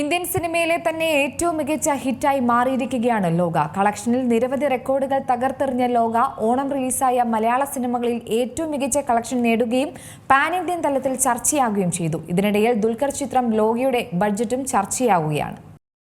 Indian സിനിമയിലെ തന്നെ ഏറ്റവും മികച്ച ഹിറ്റായി മാറിയിരിക്കുകയാണ് ലോക. കളക്ഷനിൽ നിരവധി റെക്കോർഡുകൾ തകർത്തെറിഞ്ഞ ലോക ഓണം റിലീസായ മലയാള സിനിമകളിൽ ഏറ്റവും മികച്ച കളക്ഷൻ നേടുകയും പാൻ ഇന്ത്യൻ തലത്തിൽ ചർച്ചയാകുകയും ചെയ്തു. ഇതിനിടയിൽ ദുൽഖർ ചിത്രം ലോകയുടെ ബഡ്ജറ്റും ചർച്ചയാവുകയാണ്.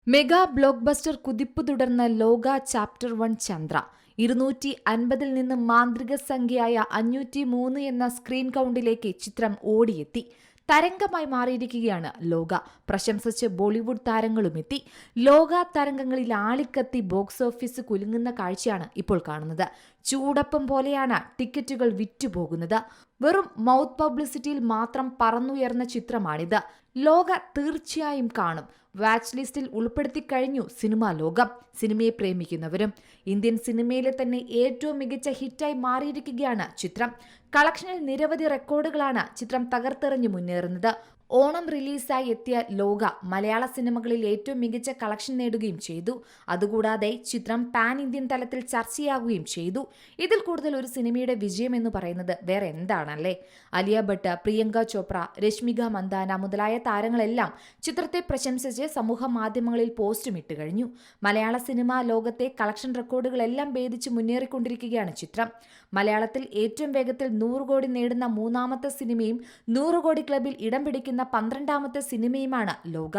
മെഗാ ബ്ലോക്ക് ബസ്റ്റർ കുതിപ്പ് തുടർന്ന ലോക ചാപ്റ്റർ വൺ ചന്ദ്ര. ഇരുന്നൂറ്റി അൻപതിൽ നിന്ന് മാന്ത്രിക സംഖ്യയായ അഞ്ഞൂറ്റി മൂന്ന് എന്ന സ്ക്രീൻ കൗണ്ടിലേക്ക് ചിത്രം ഓടിയെത്തി. തരംഗമായി മാറിയിരിക്കുകയാണ് ലോക. പ്രശംസിച്ച് ബോളിവുഡ് താരങ്ങളും എത്തി. ലോക തരംഗങ്ങളിൽ ആളിക്കത്തി ബോക്സ് ഓഫീസ് കുലുങ്ങുന്ന കാഴ്ചയാണ് ഇപ്പോൾ കാണുന്നത്. ചൂടപ്പം പോലെയാണ് ടിക്കറ്റുകൾ വിറ്റുപോകുന്നത്. വെറും മൗത്ത് പബ്ലിസിറ്റിയിൽ മാത്രം പറന്നുയർന്ന ചിത്രമാണിത്. ലോക തീർച്ചയായും കാണും. വാച്ച് ലിസ്റ്റിൽ ഉൾപ്പെടുത്തി കഴിഞ്ഞു സിനിമാ ലോകം. സിനിമയെ പ്രേമിക്കുന്നവരും ഇന്ത്യൻ സിനിമയിലെ തന്നെ ഏറ്റവും മികച്ച ഹിറ്റായി മാറിയിരിക്കുകയാണ് ചിത്രം. കളക്ഷനിൽ നിരവധി റെക്കോർഡുകളാണ് ചിത്രം തകർത്തെറിഞ്ഞ് മുന്നേറുന്നത്. ഓണം റിലീസായി എത്തിയ ലോക മലയാള സിനിമകളിൽ ഏറ്റവും മികച്ച കളക്ഷൻ നേടുകയും ചെയ്തു. അതുകൂടാതെ ചിത്രം പാൻ ഇന്ത്യൻ തലത്തിൽ ചർച്ചയാകുകയും ചെയ്തു. ഇതിൽ കൂടുതൽ ഒരു സിനിമയുടെ വിജയം എന്ന് പറയുന്നത് വേറെ എന്താണല്ലേ? അലിയ ഭട്ട് പ്രിയങ്ക ചോപ്ര രശ്മിക മന്ദാന മുതലായ താരങ്ങളെല്ലാം ചിത്രത്തെ പ്രശംസിച്ച് സമൂഹ മാധ്യമങ്ങളിൽ പോസ്റ്റും ഇട്ട് കഴിഞ്ഞു. മലയാള സിനിമാ ലോകത്തെ കളക്ഷൻ റെക്കോർഡുകളെല്ലാം ഭേദിച്ച് മുന്നേറിക്കൊണ്ടിരിക്കുകയാണ് ചിത്രം. മലയാളത്തിൽ ഏറ്റവും വേഗത്തിൽ നൂറ് കോടി നേടുന്ന മൂന്നാമത്തെ സിനിമയും നൂറ് കോടി ക്ലബിൽ ഇടം പിടിക്കുന്ന പന്ത്രണ്ടാമത്തെ സിനിമയുമാണ് ലോക.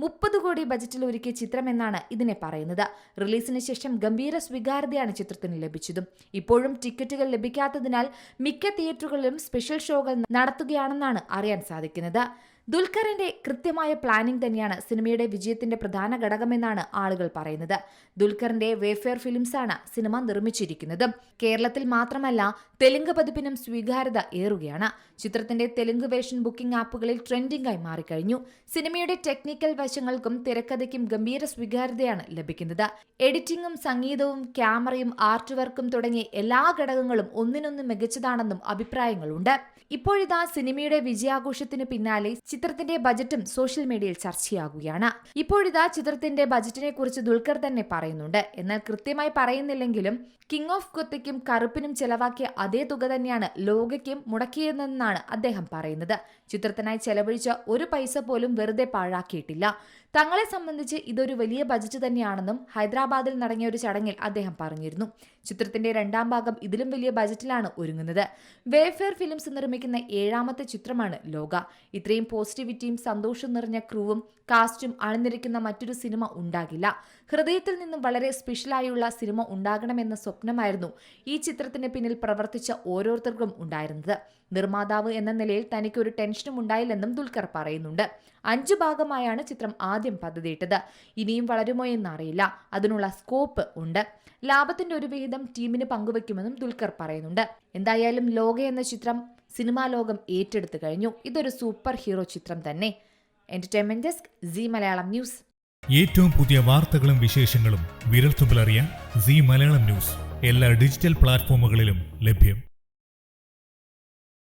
മുപ്പത് കോടി ബജറ്റിൽ ഒരുക്കിയ ചിത്രമെന്നാണ് ഇതിനെ പറയുന്നത്. റിലീസിന് ശേഷം ഗംഭീര സ്വീകാര്യതയാണ് ചിത്രത്തിന് ലഭിച്ചതും. ഇപ്പോഴും ടിക്കറ്റുകൾ ലഭിക്കാത്തതിനാൽ മിക്ക തിയേറ്ററുകളിലും സ്പെഷ്യൽ ഷോകൾ നടത്തുകയാണെന്നാണ് അറിയാൻ സാധിക്കുന്നത്. ദുൽഖറിന്റെ കൃത്യമായ പ്ലാനിംഗ് തന്നെയാണ് സിനിമയുടെ വിജയത്തിന്റെ പ്രധാന ഘടകമെന്നാണ് ആളുകൾ പറയുന്നത്. ദുൽഖറിന്റെ വേഫെയർ ഫിലിംസാണ് സിനിമ നിർമ്മിച്ചിരിക്കുന്നത്. കേരളത്തിൽ മാത്രമല്ല തെലുങ്ക് പതിപ്പിനും സ്വീകാര്യത ഏറുകയാണ്. ചിത്രത്തിന്റെ തെലുങ്ക് വേഷൻ ബുക്കിംഗ് ആപ്പുകളിൽ ട്രെൻഡിംഗായി മാറിക്കഴിഞ്ഞു. സിനിമയുടെ ടെക്നിക്കൽ വശങ്ങൾക്കും തിരക്കഥയ്ക്കും ഗംഭീര സ്വീകാര്യതയാണ് ലഭിക്കുന്നത്. എഡിറ്റിംഗും സംഗീതവും ക്യാമറയും ആർട്ട് വർക്കും തുടങ്ങിയ എല്ലാ ഘടകങ്ങളും ഒന്നിനൊന്ന് മികച്ചതാണെന്നും അഭിപ്രായങ്ങളുണ്ട്. ഇപ്പോഴിതാ സിനിമയുടെ വിജയാഘോഷത്തിന് പിന്നാലെ ചിത്രത്തിന്റെ ബജറ്റും സോഷ്യൽ മീഡിയയിൽ ചർച്ചയാകുകയാണ്. ഇപ്പോഴിതാ ചിത്രത്തിന്റെ ബജറ്റിനെ കുറിച്ച് ദുൽഖർ തന്നെ പറയുന്നുണ്ട്. എന്നാൽ കൃത്യമായി പറയുന്നില്ലെങ്കിലും കിങ് ഓഫ് കൊത്തയ്ക്കും കറുപ്പിനും ചെലവാക്കിയ അതേ തുക തന്നെയാണ് ലോകയ്ക്കും മുടക്കിയതെന്നാണ് അദ്ദേഹം പറയുന്നത്. ചിത്രത്തിനായി ചെലവഴിച്ച ഒരു പൈസ പോലും വെറുതെ പാഴാക്കിയിട്ടില്ല. തങ്ങളെ സംബന്ധിച്ച് ഇതൊരു വലിയ ബജറ്റ് തന്നെയാണെന്നും ഹൈദരാബാദിൽ നടങ്ങിയ ഒരു ചടങ്ങിൽ അദ്ദേഹം പറഞ്ഞിരുന്നു. ചിത്രത്തിന്റെ രണ്ടാം ഭാഗം ഇതിലും വലിയ ബജറ്റിലാണ് ഒരുങ്ങുന്നത്. വേഫെയർ ഫിലിംസ് നിർമ്മിക്കുന്ന ഏഴാമത്തെ ചിത്രമാണ് ലോക. ഇത്രയും പോസിറ്റിവിറ്റിയും സന്തോഷം നിറഞ്ഞ ക്രൂവും കാസ്റ്റും അണിനിരക്കുന്ന മറ്റൊരു സിനിമ ഉണ്ടാകില്ല. ഹൃദയത്തിൽ നിന്നും വളരെ സ്പെഷ്യലായുള്ള സിനിമ ഉണ്ടാകണമെന്ന സ്വപ്നമായിരുന്നു ഈ ചിത്രത്തിന് പിന്നിൽ പ്രവർത്തിച്ച ഓരോരുത്തർക്കും ഉണ്ടായിരുന്നത്. നിർമ്മാതാവ് എന്ന നിലയിൽ തനിക്ക് ഒരു ടെൻഷനും ഉണ്ടായില്ലെന്നും ദുൽഖർ പറയുന്നുണ്ട്. അഞ്ചു ഭാഗമായാണ് ചിത്രം ആദ്യം പദ്ധതിയിട്ടത്. ഇനിയും വളരുമോ എന്നറിയില്ല. അതിനുള്ള സ്കോപ്പ് ഉണ്ട്. ലാഭത്തിന്റെ ഒരു വിഹിതം ടീമിന് പങ്കുവെക്കുമെന്നും ദുൽഖർ പറയുന്നുണ്ട്. എന്തായാലും ലോക എന്ന ചിത്രം സിനിമാ ലോകം ഏറ്റെടുത്തു കഴിഞ്ഞു. ഇതൊരു സൂപ്പർ ഹീറോ ചിത്രം തന്നെ. Entertainment desk Zee Malayalam news ഏറ്റവും പുതിയ വാർത്തകളും വിശേഷങ്ങളും വിരൽത്തുമ്പിലറിയാൻ സി മലയാളം ന്യൂസ് എല്ലാ ഡിജിറ്റൽ പ്ലാറ്റ്ഫോമുകളിലും ലഭ്യം.